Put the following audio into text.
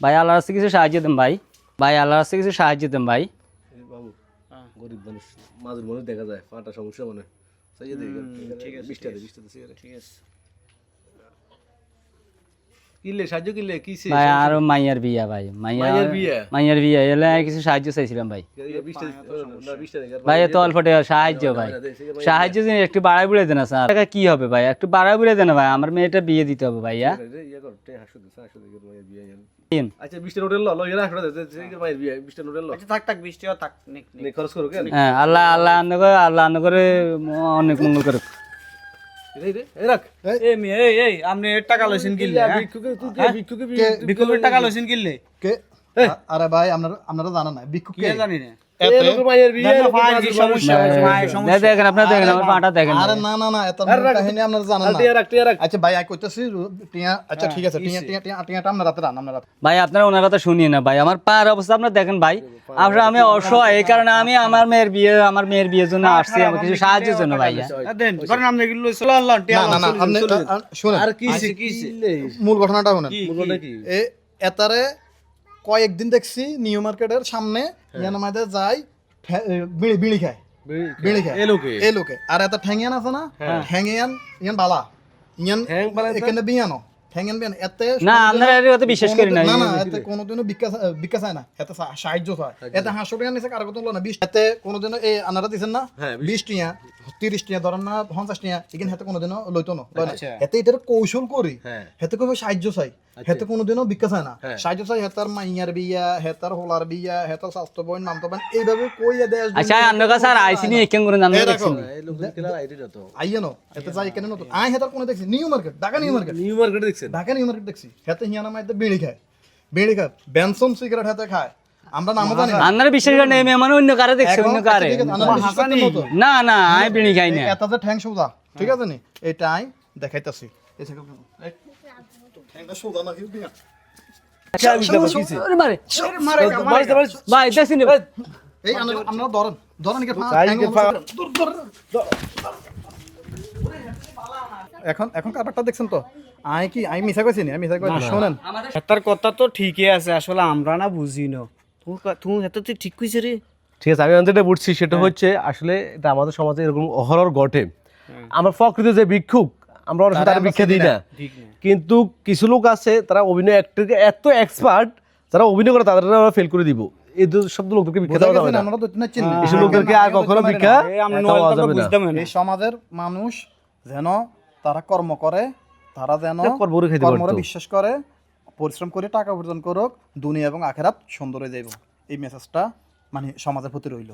ভাই আল্লাহর কাছে কিছু সাহায্য দেন ভাই। ভাই আল্লাহর কাছে কিছু সাহায্য দেন ভাই। বাবু গরিব মানুষ মাজুর মানুষ দেখা যায় পাটা সমস্যা মানে ঠিক আছে বিশটা দে বিশটা ঠিক আছে। কিনলে সাহায্য কিনলে কিসে ভাই আর মাইয়ার বিয়া ভাই মাইয়া মাইয়ার বিয়া? মাইয়ার বিয়া এলে কিছু সাহায্য চাইছিলাম ভাই বিশটা ভাই এত অল্প টাকা সাহায্য ভাই সাহায্য যদি একটু বাড়াই বুড়ে দেন স্যার টাকা কি হবে ভাই একটু বাড়াই বুড়ে দেন ভাই আমার মেয়েটা বিয়ে দিতে হবে ভাইয়া ইয়ে। আচ্ছা বিশটা নোটেল ল ল এরা হাসু দে সেই মায়ের বিয়ে বিশটা নোটেল ল আচ্ছা থাক থাক বৃষ্টিও থাক নিক নিক নে খরচ করো হ্যাঁ আল্লাহ আল্লাহ আন্ন করে আল্লাহ আন্ন করে অনেক মঙ্গল করুক আরে ভাই আপনারা আপনারা জানেন না ভিক্ষু কে কে? জানি না? ভাই? ভাই, আপনার দেখেন আমার পাটা দেখেন আরে না না না এত বড় কাহিনী আপনারা জানেন আর না। টিয়া রাখ টিয়া রাখ। আচ্ছা ভাই আই কইতাছি টিয়া আচ্ছা ঠিক আছে টিয়া টিয়া টিয়া টিয়াটা আপনারা রাতে রান আপনারা ভাই আপনারা ওনার কথা শুনিয়ে না ভাই। আমার পায়ের অবস্থা আপনার দেখেন ভাই। আপনার আমি অসহায় এই কারণে আমি আমার মেয়ের বিয়ে আমার মেয়ের বিয়ের জন্য আসছি আমার কিছু সাহায্যের জন্য ভাইয়া আ, দেন করেন আপনি এগুলো লইছেন লন লন টিয়া না না না আপনি আ, আ, শুনেন। আর কিসে কিসে? কিনলে মূল ঘটনাটা এতারে কয়েকদিন দেখছি নিউ মার্কেটের সামনে ইয়ানা যাই বিড়ি বিড়ি খায়। বিড়ি খায়। এই লোকে এই লোকে আর ঠ্যাঙ্গিয়ান আছে না? ঠ্যাঙ্গিয়ান ইয়ান বালা। ইয়ান এখানে বিয়ানো। ঠ্যাঙ্গিয়ান বিয়ান। এতে না আপনারা এর কথা বিশ্বাস করি না এতে কোনোদিনও বিকাশ বিকাশ হয় না। এতে সাহায্য হয়। এতে টাকা নিছে কারও কথা না বিশ এতে কোনোদিনও এই আনারা দিছেন না? হ্যাঁ, বিশ টিয়া। তিরিশ টিয়া ধরেন না পঞ্চাশ টিয়া এখানে হাতে কোনোদিনও লইতো না। আচ্ছা। এটার কৌশল করি হ্যাঁ। হেতে কবে সাহায্য চাই হেতে কোনোদিনও বিকাশ হয় না। হ্যাঁ। সাহায্য চাই হেতার মাইয়ার বিয়া হেতার হোলার বিয়া হেতার স্বাস্থ্য বই নাম তো এইভাবে কইয়া দেশ আচ্ছা কাছে আর আইসি নি একেন করে জানতে এই দেখো। এই লোকের কিলা আইডি না তো। আইয়া নো এতে যাই কেন নতুন। আই হেতার কোনো দেখছি New Market Dhaka New Market. New Market দেখছেন? ঢাকা নিউ মার্কেট দেখছি। হেতে হিয়ানা মাইতে বিড়ি খায় বিড়ি খায়। বেনসন সিগারেট হেতে খায়। আমরা নামও জানি না। আপনারা বিশ্বাস করেন এই মানে অন্য কারে দেখছে এখন- অন্য কারে। না না খাই না। এটা ঠ্যাং সোজা ঠিক আছে নি? দেখাইতাছি। ঠ্যাংটা সোজা? ভাই দেখছি এই আমরা ধরেন ধরেন। এখন এখন কাটারটা দেখছেন তো? আই কি আমি মিছা কইছি নি আমি মিছা কইছি শুনেন। তার কথা তো ঠিকই আছে আসলে আমরা না বুঝি না তুমি এত তুই ঠিক কইছে রে। ঠিক আছে আমি যেটা বুঝছি সেটা হচ্ছে আসলে এটা আমাদের সমাজে এরকম অহরর ঘটে। আমরা প্রকৃত যে ভিক্ষুক আমরা আর আমরা ভিক্ষা দিই না। কিন্তু কিছু লোক আছে তারা অভিনয় অ্যাক্টরকে এত এক্সপার্ট যারা অভিনয় করে তাদের আমরা ফেল করে দিব। এই সব লোকদেরকে ভিক্ষা দেওয়া যাবে না, আমরা তো চিনি লোকদেরকে আর কখনো ভিক্ষা দেওয়া যাবে না। এই সমাজের মানুষ যেন তারা কর্ম করে তারা যেন কর্মরে বিশ্বাস করে পরিশ্রম করে টাকা উপার্জন করুক, দুনিয়া এবং আখেরাত সুন্দর হয়ে যাইব। এই মেসেজটা মানে সমাজের প্রতি রইল।